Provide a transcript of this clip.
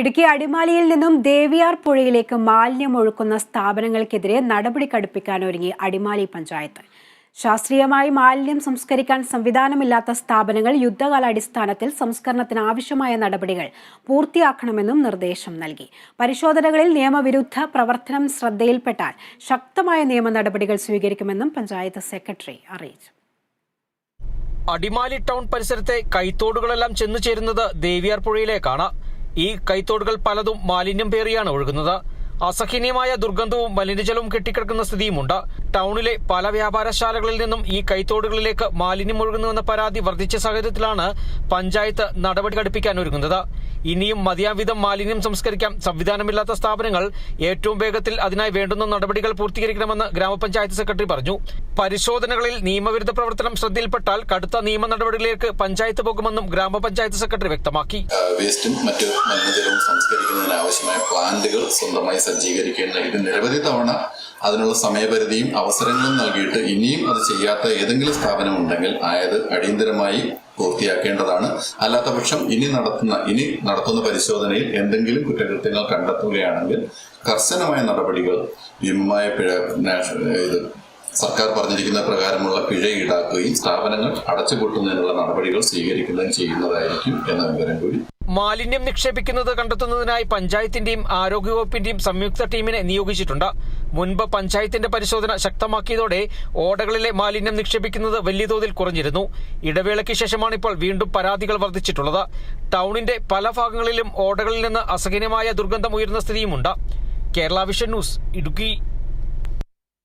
ഇടുക്കി അടിമാലിയിൽ നിന്നും ദേവിയാർ പുഴയിലേക്ക് മാലിന്യം ഒഴുക്കുന്ന സ്ഥാപനങ്ങൾക്കെതിരെ നടപടി കടുപ്പിക്കാൻ ഒരുങ്ങി അടിമാലി പഞ്ചായത്ത്. ശാസ്ത്രീയമായി മാലിന്യം സംസ്കരിക്കാൻ സംവിധാനമില്ലാത്ത സ്ഥാപനങ്ങൾ യുദ്ധകാലാടിസ്ഥാനത്തിൽ സംസ്കരണത്തിന് ആവശ്യമായ നടപടികൾ പൂർത്തിയാക്കണമെന്നും നിർദ്ദേശം നൽകി. പരിശോധനകളിൽ നിയമവിരുദ്ധ പ്രവർത്തനം ശ്രദ്ധയിൽപ്പെട്ടാൽ ശക്തമായ നിയമ നടപടികൾ സ്വീകരിക്കുമെന്നും പഞ്ചായത്ത് സെക്രട്ടറി അറിയിച്ചു. അടിമാലി ടൗൺ പരിസരത്തെ കൈത്തോടുകളെല്ലാം ചെന്നു ചേരുന്നത് ദേവിയാർ പുഴയിലേക്കാണ്. ഈ കൈത്തോടുകൾ പലതും മാലിന്യം പേറിയാണ് ഒഴുകുന്നത്. അസഹനീയമായ ദുർഗന്ധവും മലിനജലവും കെട്ടിക്കിടക്കുന്ന സ്ഥിതിയുമുണ്ട്. ടൗണിലെ പല വ്യാപാരശാലകളിൽ നിന്നും ഈ കൈത്തോടുകളിലേക്ക് മാലിന്യം ഒഴുകുന്നുവെന്ന പരാതി വർദ്ധിച്ച സാഹചര്യത്തിലാണ് പഞ്ചായത്ത് നടപടി ഘടിപ്പിക്കാൻ ഒരുങ്ങുന്നത്. ഇനിയും മതിയാവിധം മാലിന്യം സംസ്കരിക്കാം. സംവിധാനമില്ലാത്ത സ്ഥാപനങ്ങൾ ഏറ്റവും വേഗത്തിൽ അതിനായി വേണ്ടുന്ന നടപടികൾ പൂർത്തീകരിക്കണമെന്ന് ഗ്രാമപഞ്ചായത്ത് സെക്രട്ടറി പറഞ്ഞു. പരിശോധനകളിൽ നിയമവിരുദ്ധ പ്രവർത്തനം ശ്രദ്ധയിൽപ്പെട്ടാൽ കടുത്ത നിയമ നടപടികളിലേക്ക് പഞ്ചായത്ത് പോകുമെന്നും ഗ്രാമപഞ്ചായത്ത് സെക്രട്ടറി വ്യക്തമാക്കി. വേസ്റ്റും മറ്റ് മലിനജലവും സംസ്കരിക്കുന്നതിന് ആവശ്യമായ പ്ലാന്റുകൾ സ്വന്തമായി സജ്ജീകരിക്കേണ്ട ഇത് നിരവധി തവണ അതിനുള്ള സമയപരിധിയും അവസരങ്ങളും നൽകിയിട്ട് ഇനിയും അത് ചെയ്യാത്ത ഏതെങ്കിലും സ്ഥാപനമുണ്ടെങ്കിൽ ആയത് അടിയന്തരമായി പൂർത്തിയാക്കേണ്ടതാണ്. അല്ലാത്ത പക്ഷം ഇനി നടത്തുന്ന ഇനി നടത്തുന്ന പരിശോധനയിൽ എന്തെങ്കിലും കുറ്റകൃത്യങ്ങൾ കണ്ടെത്തുകയാണെങ്കിൽ കർശനമായ നടപടികൾ ഭീമമായ പിഴ ഇത് സർക്കാർ പറഞ്ഞിരിക്കുന്ന പ്രകാരമുള്ള പിഴ ഈടാക്കുകയും സ്ഥാപനങ്ങൾ അടച്ചുപൂട്ടുന്നതിനുള്ള നടപടികൾ സ്വീകരിക്കുകയും ചെയ്യുന്നതായിരിക്കും എന്ന വിവരം കൂടി മാലിന്യം നിക്ഷേപിക്കുന്നത് കണ്ടെത്തുന്നതിനായി പഞ്ചായത്തിന്റെയും ആരോഗ്യവകുപ്പിന്റെയും സംയുക്ത ടീമിനെ നിയോഗിച്ചിട്ടുണ്ട്. മുൻപ് പഞ്ചായത്തിന്റെ പരിശോധന ശക്തമാക്കിയതോടെ ഓടകളിലെ മാലിന്യം നിക്ഷേപിക്കുന്നത് വലിയ തോതിൽ കുറഞ്ഞിരുന്നു. ഇടവേളയ്ക്ക് ശേഷമാണ് ഇപ്പോൾ വീണ്ടും പരാതികൾ വർദ്ധിച്ചിട്ടുള്ളത്. ടൗണിന്റെ പല ഭാഗങ്ങളിലും ഓടകളിൽ നിന്ന് അസഹനീയമായ ദുർഗന്ധം ഉയരുന്ന സ്ഥിതിയുമുണ്ട്. Kerala vision news Idukki.